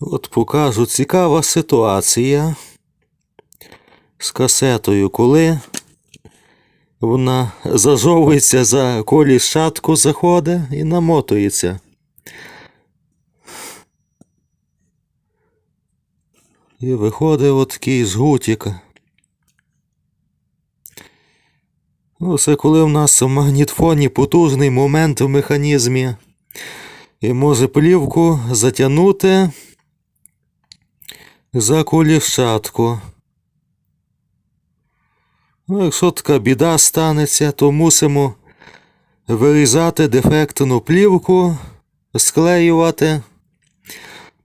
От покажу цікава ситуація з касетою, коли вона зажовується за коліщатку, заходить і намотується. І виходить от такий жгутик. Ну, це коли в нас в магнітфоні потужний момент в механізмі. І може плівку затягнути за коліщатку. Ну, якщо така біда станеться, то мусимо вирізати дефектну плівку, склеювати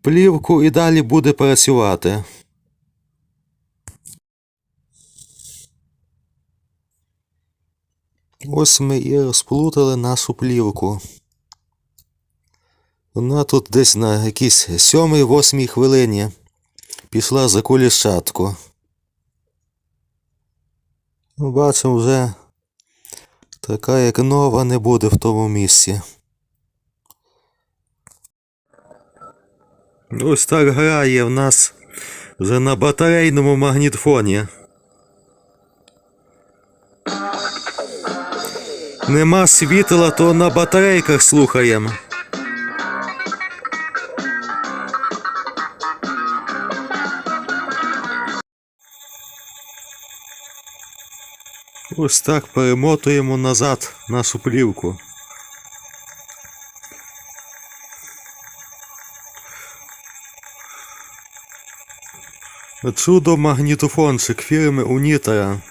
плівку і далі буде працювати. Ось ми і розплутали нашу плівку. Вона тут десь на якійсь сьомій-восьмій хвилині пішла за коліщатку. Ну, бачимо, вже така як нова не буде в тому місці. Ось так грає в нас вже на батарейному магнітфоні. Нема світла, то на батарейках слухаємо. Ось так перемотуємо назад нашу плівку. Чудо магнітофончик фірми Унітера.